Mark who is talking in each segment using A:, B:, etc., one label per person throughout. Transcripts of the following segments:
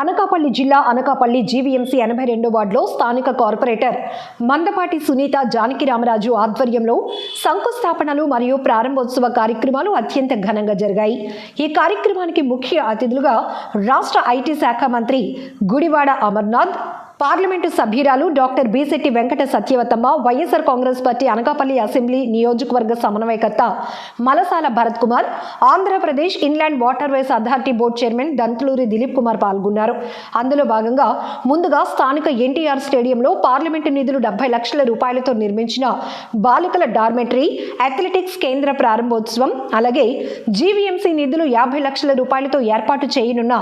A: అనకాపల్లి జిల్లా అనకాపల్లి జీవీఎంసీ ఎనభై రెండో వార్డులో స్థానిక కార్పొరేటర్ మందపాటి సునీత జానకి రామరాజు ఆధ్వర్యంలో శంకుస్థాపనలు మరియు ప్రారంభోత్సవ కార్యక్రమాలు అత్యంత ఘనంగా జరిగాయి. ఈ కార్యక్రమానికి ముఖ్య అతిథులుగా రాష్ట్ర ఐటీ శాఖ మంత్రి గుడివాడ అమర్నాథ్ పార్లమెంటు సభ్యురాలు doctor Beesetti Venkata Satyavathamma YSR Congress party Anakapalli assembly నియోజకవర్గ సమన్వయకర్త Malasala Bharat Kumar Andhra Pradesh inland waterways authority board chairman Dantuluri Dileep Kumar పాల్గొన్నారు. అందులో భాగంగా ముందుగా స్థానిక ఎన్టీఆర్ స్టేడియంలో పార్లమెంటు నిధులు డెబ్బై లక్షల రూపాయలతో నిర్మించిన బాలికల డార్మెటరీ అథ్లెటిక్స్ కేంద్ర ప్రారంభోత్సవం అలాగే జీవీఎంసీ నిధులు యాభై లక్షల రూపాయలతో ఏర్పాటు చేయనున్న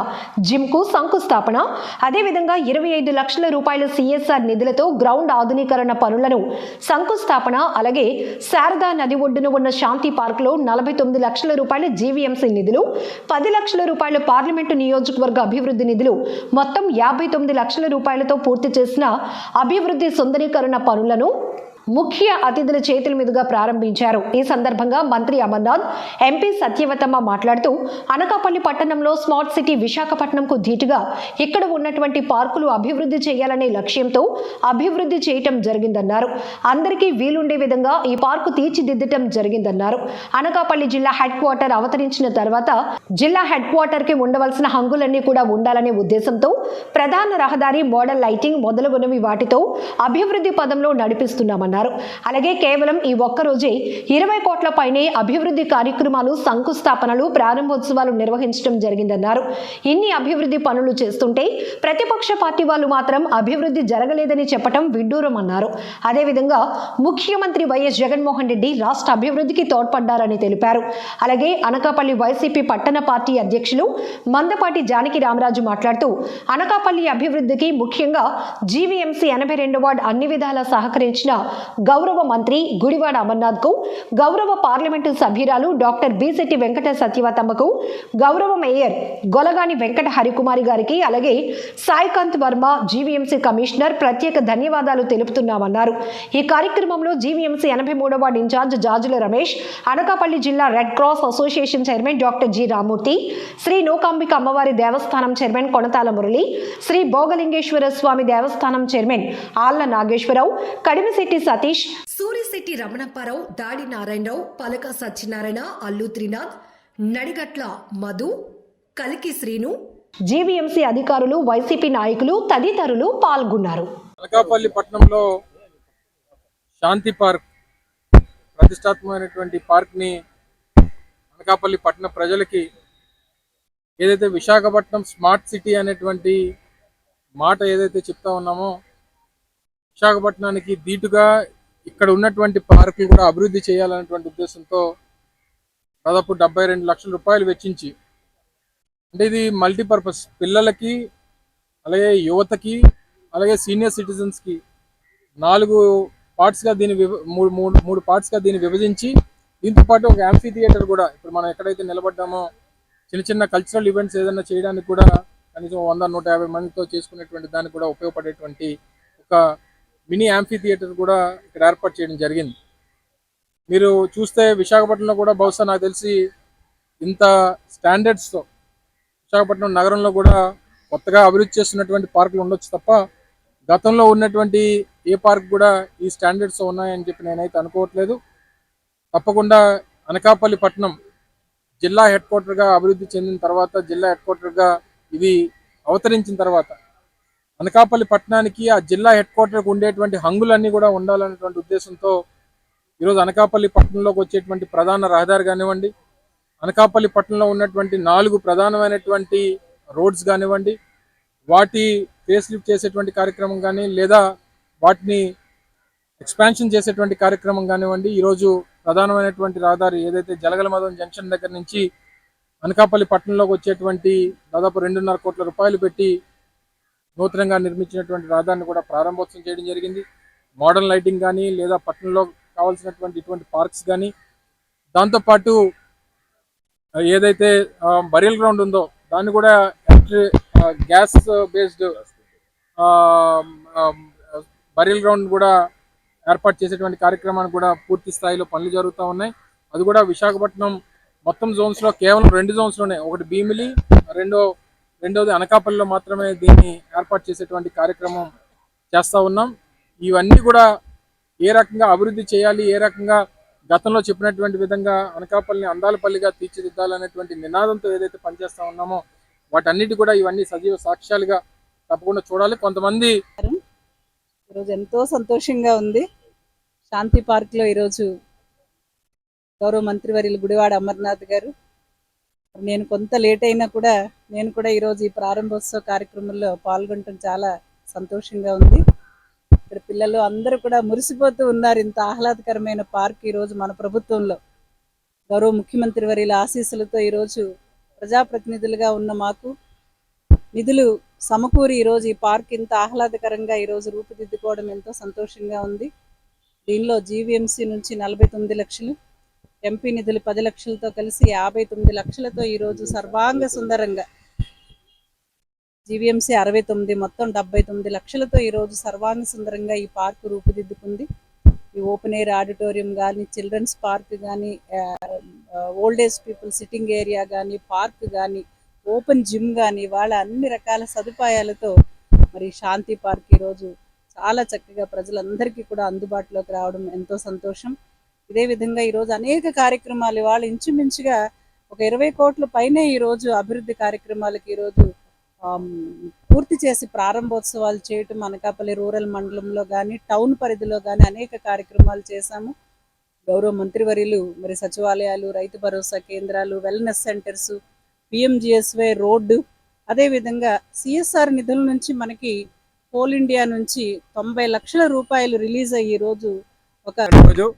A: జిమ్కు శంకుస్థాపన అదేవిధంగా ఇరవై ఐదు లక్షల రూపాయల సిఎస్ఆర్ నిధులతో గ్రౌండ్ ఆధునీకరణ పనులను శంకుస్థాపన అలాగే శారదా నది ఒడ్డున ఉన్న శాంతి పార్కులో నలభై తొమ్మిది లక్షల రూపాయల జీవీఎంసీ నిధులు పది లక్షల రూపాయల పార్లమెంటు నియోజకవర్గ అభివృద్ధి నిధులు మొత్తం యాభై తొమ్మిది లక్షల రూపాయలతో పూర్తి చేసిన అభివృద్ధి సుందరీకరణ పనులను ముఖ్య అతిథుల చేతుల మీదుగా ప్రారంభించారు. ఈ సందర్భంగా మంత్రి అమర్నాథ్ ఎంపీ సత్యవతమ్మ మాట్లాడుతూ అనకాపల్లి పట్టణంలో స్మార్ట్ సిటీ విశాఖపట్నంకు ధీటుగా ఇక్కడ ఉన్నటువంటి పార్కులు అభివృద్ధి చేయాలనే లక్ష్యంతో అభివృద్ధి చేయటం జరిగిందన్నారు. అందరికీ వీలుండే విధంగా ఈ పార్కు తీర్చిదిద్దటం జరిగిందన్నారు. అనకాపల్లి జిల్లా హెడ్ క్వార్టర్ అవతరించిన తర్వాత జిల్లా హెడ్ క్వార్టర్కి ఉండవలసిన హంగులన్నీ కూడా ఉండాలనే ఉద్దేశంతో ప్రధాన రహదారి మోడల్ లైటింగ్ మొదలగునవి వాటితో అభివృద్ధి పదంలో నడిపిస్తున్నామన్నారు. అలాగే కేవలం ఈ ఒక్క రోజే ఇరవై కోట్ల పైనే అభివృద్ధి కార్యక్రమాలు శంకుస్థాపనలు ప్రారంభోత్సవాలు నిర్వహించడం జరిగిందన్నారు. ఇన్ని అభివృద్ధి పనులు చేస్తుంటే ప్రతిపక్ష పార్టీ వాళ్ళు మాత్రం అభివృద్ధి జరగలేదని చెప్పడం విడ్డూరం అన్నారు అదేవిధంగా ముఖ్యమంత్రి వైఎస్ జగన్మోహన్ రెడ్డి రాష్ట్ర అభివృద్ధికి తోడ్పడ్డారని తెలిపారు. అలాగే అనకాపల్లి వైసీపీ పట్టణ పార్టీ అధ్యక్షులు మందపాటి జానకి రామరాజు మాట్లాడుతూ అనకాపల్లి అభివృద్ధికి ముఖ్యంగా జీవీఎంసీ ఎనభై రెండు వార్డు అన్ని విధాలా సహకరించిన గౌరవ మంత్రి గుడివాడ అమర్నాథ్కు గౌరవ పార్లమెంటు సభ్యురాలు డాక్టర్ బీసెట్టి వెంకట సత్యవతమ్మకు గౌరవ మేయర్ గొలగాని వెంకట హరికుమారి గారికి అలాగే సాయికాంత్ వర్మ జీవీఎంసీ కమిషనర్ ప్రత్యేక ధన్యవాదాలు తెలుపుతున్నామన్నారు. ఈ కార్యక్రమంలో జీవీఎంసీ ఎనభై మూడవ వార్డు ఇన్ఛార్జ్ జాజుల రమేష్ అనకాపల్లి జిల్లా red cross association chairman doctor G Ramurthy Shri Nookambika అమ్మవారి దేవస్థానం చైర్మన్ కొనతాల మురళి శ్రీ భోగలింగేశ్వర స్వామి దేవస్థానం చైర్మన్ ఆళ్ళ నాగేశ్వరరావు కడిమిశెట్టి సతీష్. సూర్యశెట్టి రమణప్పారావు దాడి నారాయణరావు పలక సత్యనారాయణ అల్లు త్రినాథ్ నడిగట్ల మధు కలికి శ్రీను. జీవీఎంసీ అధికారులు వైసీపీ నాయకులు తదితరులు పాల్గొన్నారు.
B: అనకాపల్లి పట్టణంలో శాంతి పార్క్ ప్రతిష్టాత్మకమైనటువంటి పార్క్ని అనకాపల్లి పట్టణ ప్రజలకి ఏదైతే విశాఖపట్నం స్మార్ట్ సిటీ అనేటువంటి మాట ఏదైతే చెప్తా ఉన్నామో విశాఖపట్నానికి దీటుగా ఇక్కడ ఉన్నటువంటి పార్కులు కూడా అభివృద్ధి చేయాలనేటువంటి ఉద్దేశంతో దాదాపు డెబ్బై రెండు లక్షల రూపాయలు వెచ్చించి అంటే ఇది మల్టీపర్పస్ పిల్లలకి అలాగే యువతకి అలాగే సీనియర్ సిటిజన్స్కి నాలుగు పార్ట్స్గా దీన్ని విభ- మూడు మూడు మూడు పార్ట్స్గా దీన్ని విభజించి దీంతో పాటు ఒక యాంఫీ థియేటర్ కూడా. ఇప్పుడు మనం ఎక్కడైతే నిలబడ్డామో చిన్న చిన్న కల్చరల్ ఈవెంట్స్ ఏదైనా చేయడానికి కూడా కనీసం వంద నూట యాభై మందితో చేసుకునేటువంటి దానికి కూడా ఉపయోగపడేటువంటి ఒక మినీ యాంఫీ థియేటర్ కూడా ఇక్కడ ఏర్పాటు చేయడం జరిగింది. మీరు చూస్తే విశాఖపట్నంలో కూడా బహుశా నాకు తెలిసి ఇంత స్టాండర్డ్స్తో విశాఖపట్నం నగరంలో కూడా కొత్తగా అభివృద్ధి చేస్తున్నటువంటి పార్కులు ఉండొచ్చు తప్ప గతంలో ఉన్నటువంటి ఏ పార్క్ కూడా ఈ స్టాండర్డ్స్ ఉన్నాయని చెప్పి నేనైతే అనుకోవట్లేదు. తప్పకుండా అనకాపల్లి పట్టణం జిల్లా హెడ్ క్వార్టర్గా అభివృద్ధి చెందిన తర్వాత జిల్లా హెడ్ క్వార్టర్గా ఇది అవతరించిన తర్వాత అనకాపల్లి పట్టణానికి ఆ జిల్లా హెడ్ క్వార్టర్కి ఉండేటువంటి హంగులన్నీ కూడా ఉండాలనేటువంటి ఉద్దేశంతో ఈరోజు అనకాపల్లి పట్టణంలోకి వచ్చేటువంటి ప్రధాన రహదారి కానివ్వండి అనకాపల్లి పట్టణంలో ఉన్నటువంటి నాలుగు ప్రధానమైనటువంటి రోడ్స్ కానివ్వండి వాటి ఫేస్ లిఫ్ట్ చేసేటువంటి కార్యక్రమం కానీ లేదా వాటిని ఎక్స్పాన్షన్ చేసేటువంటి కార్యక్రమం కానివ్వండి ఈరోజు ప్రధానమైనటువంటి రహదారి ఏదైతే జలగలమదం జంక్షన్ దగ్గర నుంచి అనకాపల్లి పట్టణంలోకి వచ్చేటువంటి దాదాపు రెండున్నర కోట్ల రూపాయలు పెట్టి నూతనంగా నిర్మించినటువంటి రహదారిని కూడా ప్రారంభోత్సవం చేయడం జరిగింది. మోడర్న్ లైటింగ్ కానీ లేదా పట్టణంలో కావాల్సినటువంటి ఇటువంటి పార్క్స్ కానీ దాంతోపాటు ఏదైతే బరియల్ గ్రౌండ్ ఉందో దాన్ని కూడా గ్యాస్ బేస్డ్ బరియల్ గ్రౌండ్ కూడా ఏర్పాటు చేసేటువంటి కార్యక్రమాన్ని కూడా పూర్తి స్థాయిలో పనులు జరుగుతూ ఉన్నాయి. అది కూడా విశాఖపట్నం మొత్తం జోన్స్లో కేవలం రెండు జోన్స్లోనే ఒకటి భీమిలి రెండో రెండవది అనకాపల్లిలో మాత్రమే దీన్ని ఏర్పాటు చేసేటువంటి కార్యక్రమం చేస్తూ ఉన్నాం. ఇవన్నీ కూడా ఏ రకంగా అభివృద్ధి చేయాలి ఏ రకంగా గతంలో చెప్పినటువంటి విధంగా అనకాపల్లిని అందాలపల్లిగా తీర్చిదిద్దాలనేటువంటి నినాదంతో ఏదైతే పనిచేస్తూ ఉన్నామో వాటన్నిటి కూడా ఇవన్నీ సజీవ సాక్ష్యాలుగా తప్పకుండా చూడాలి. కొంతమంది
C: ఈరోజు ఎంతో సంతోషంగా ఉంది. శాంతి పార్క్లో ఈరోజు గౌరవ మంత్రివర్యులు గుడివాడ అమర్నాథ్ గారు నేను కొంత లేట్ అయినా కూడా నేను కూడా ఈరోజు ఈ ప్రారంభోత్సవ కార్యక్రమంలో పాల్గొనటం చాలా సంతోషంగా ఉంది. ఇక్కడ పిల్లలు అందరూ కూడా మురిసిపోతూ ఉన్నారు. ఇంత ఆహ్లాదకరమైన పార్క్ ఈరోజు మన ప్రభుత్వంలో. గౌరవ ముఖ్యమంత్రి వర్యుల ఆశీస్సులతో ఈరోజు ప్రజాప్రతినిధులుగా ఉన్న మాకు నిధులు సమకూరి ఈరోజు ఈ పార్క్ ఇంత ఆహ్లాదకరంగా ఈరోజు రూపుదిద్దుకోవడం ఎంతో సంతోషంగా ఉంది. దీనిలో జీవీఎంసీ నుంచి నలభై తొమ్మిది లక్షలు ఎంపీ నిధులు పది లక్షలతో కలిసి యాభై తొమ్మిది లక్షలతో ఈరోజు సర్వాంగ సుందరంగా జీవీఎంసీ అరవై తొమ్మిది మొత్తం డెబ్బై తొమ్మిది లక్షలతో ఈరోజు సర్వాంగ సుందరంగా ఈ పార్క్ రూపుదిద్దుకుంది. ఈ ఓపెన్ ఎయిర్ ఆడిటోరియం కానీ చిల్డ్రన్స్ పార్క్ కానీ old age people sitting area కానీ పార్క్ కానీ ఓపెన్ జిమ్ కానీ వాళ్ళ అన్ని రకాల సదుపాయాలతో మరి శాంతి పార్క్ ఈరోజు చాలా చక్కగా ప్రజలందరికీ కూడా అందుబాటులోకి రావడం ఎంతో సంతోషం. ఇదే విధంగా ఈరోజు అనేక కార్యక్రమాలు వాళ్ళు ఇంచుమించుగా ఒక ఇరవై కోట్ల పైనే ఈరోజు అభివృద్ధి కార్యక్రమాలకు ఈరోజు పూర్తి చేసి ప్రారంభోత్సవాలు చేయటం అనకాపల్లి రూరల్ మండలంలో కానీ టౌన్ పరిధిలో కానీ అనేక కార్యక్రమాలు చేశాము. గౌరవ మంత్రివర్యులు మరి సచివాలయాలు రైతు భరోసా కేంద్రాలు వెల్నెస్ సెంటర్స్ పిఎంజిఎస్వై రోడ్డు అదేవిధంగా సిఎస్ఆర్ నిధుల నుంచి మనకి కోల్ ఇండియా నుంచి తొంభై లక్షల రూపాయలు రిలీజ్ అయ్యి రోజు ఒక
D: రోజు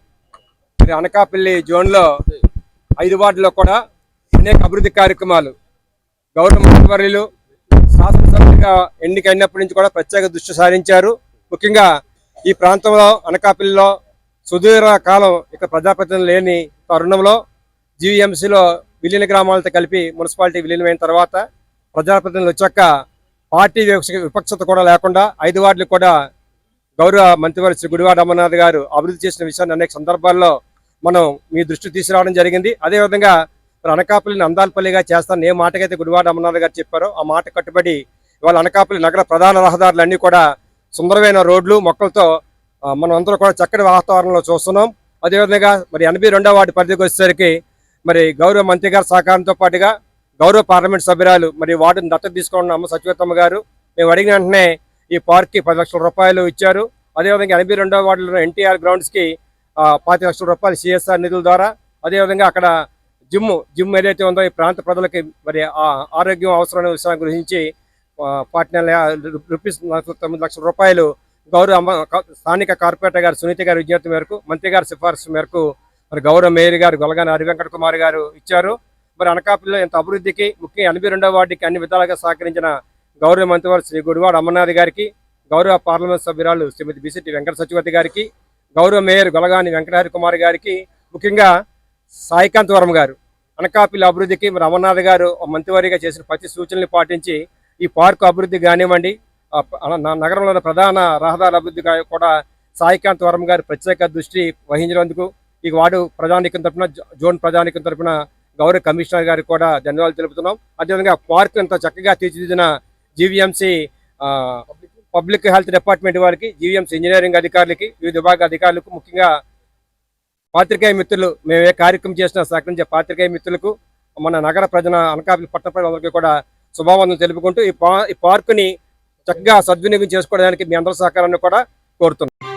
D: మరి అనకాపల్లి జోన్లో ఐదు వార్డులో కూడా అనేక అభివృద్ధి కార్యక్రమాలు. గౌరవ మంత్రివర్యులు శాసనసభ్యులుగా ఎన్నికైనప్పటి నుంచి కూడా ప్రత్యేక దృష్టి సారించారు. ముఖ్యంగా ఈ ప్రాంతంలో అనకాపల్లిలో సుదీర్ఘ కాలం ఇక్కడ ప్రజాప్రతినిధులు లేని తరుణంలో జీవీఎంసీలో విలీన గ్రామాలతో కలిపి మున్సిపాలిటీ విలీనమైన తర్వాత ప్రజాప్రతినిధులు వచ్చాక పార్టీ విపక్షత కూడా లేకుండా ఐదు వార్డులు కూడా గౌరవ మంత్రివర్గ శ్రీ గుడివాడ అమర్నాథ్ గారు అభివృద్ధి చేసిన విషయాన్ని అనేక సందర్భాల్లో మనం మీ దృష్టి తీసుకురావడం జరిగింది. అదేవిధంగా మరి అనకాపల్లిని అందాలపల్లిగా చేస్తాను ఏ మాటకైతే గుడివాడ అమర్నాథ్ గారు చెప్పారో ఆ మాట కట్టుబడి ఇవాళ అనకాపల్లి నగర ప్రధాన రహదారులు అన్నీ కూడా సుందరమైన రోడ్లు మొక్కలతో మనం అందరూ కూడా చక్కటి వాతావరణంలో చూస్తున్నాం. అదేవిధంగా మరి ఎనభై రెండవ వార్డు పరిధికి వచ్చేసరికి మరి గౌరవ మంత్రి గారి సహకారంతో పాటుగా గౌరవ పార్లమెంట్ సభ్యురాలు మరి వార్డును దత్తత తీసుకున్న అమ్మ సత్యవతమ్మ గారు మేము అడిగిన వెంటనే ఈ పార్క్కి పది లక్షల రూపాయలు ఇచ్చారు. అదేవిధంగా ఎనభై రెండవ వార్డులో ఎన్టీఆర్ గ్రౌండ్స్కి పాతి లక్షల రూపాయలు సిఎస్ఆర్ నిధుల ద్వారా. అదేవిధంగా అక్కడ జిమ్ జిమ్ ఏదైతే ఉందో ఈ ప్రాంత ప్రజలకి మరి ఆ ఆరోగ్యం అవసరమైన విషయాన్ని గురించి పాట్నెల రూపీస్ తొమ్మిది లక్షల రూపాయలు గౌరవ అమ్మ- స్థానిక కార్పొరేటర్ గారు సునీత గారి విజ్ఞప్తి మేరకు మంత్రి గారి సిఫార్సు మేరకు మరి గౌరవ మేయర్ గారు గొలగాని హరి వెంకట కుమార్ గారు ఇచ్చారు. మరి అనకాపల్లిలో ఇంత అభివృద్ధికి ముఖ్యంగా ఎనభై రెండవ వార్డుకి అన్ని విధాలుగా సహకరించిన గౌరవ మంత్రివారు శ్రీ గుడివాడ అమర్నాథ్ గారికి గౌరవ పార్లమెంట్ సభ్యురాలు శ్రీమతి బిసిటి వెంకట సచివతి గారికి గౌరవ మేయర్ గొలగాని వెంకటహరి కుమార్ గారికి ముఖ్యంగా సాయికాంత్ వర్మ గారు అనకాపిల్ల అభివృద్ధికి మరి అమర్నాథ్ గారు మంత్రివారిగా చేసిన ప్రతి సూచనలు పాటించి ఈ పార్కు అభివృద్ధి కానివ్వండి నగరంలోని ప్రధాన రహదారుల అభివృద్ధి కూడా సాయికాంత్ వరం గారు ప్రత్యేక దృష్టి వహించినందుకు ఈ వార్డు ప్రజానికం తరఫున జోన్ ప్రజానికం తరపున గౌరవ కమిషనర్ గారికి కూడా ధన్యవాదాలు తెలుపుతున్నాం. అదేవిధంగా పార్క్ ఇంత చక్కగా తీర్చిదిద్దిన జీవీఎంసీ పబ్లిక్ హెల్త్ డిపార్ట్మెంట్ వారికి జీవీఎంసీ ఇంజనీరింగ్ అధికారులకి వివిధ విభాగ అధికారులకు ముఖ్యంగా పాత్రికేయ మిత్రులు మేము ఏ కార్యక్రమం చేసినా సహకరించే పాత్రికేయ మిత్రులకు మన నగర ప్రజల అనకాపల్లి పట్టణ ప్రజలందరికీ కూడా శుభావందనలు తెలుపుకుంటూ ఈ ఈ పార్కుని చక్కగా సద్వినియోగం చేసుకోవడానికి మీ అందరి సహకారాన్ని కూడా కోరుతున్నాం.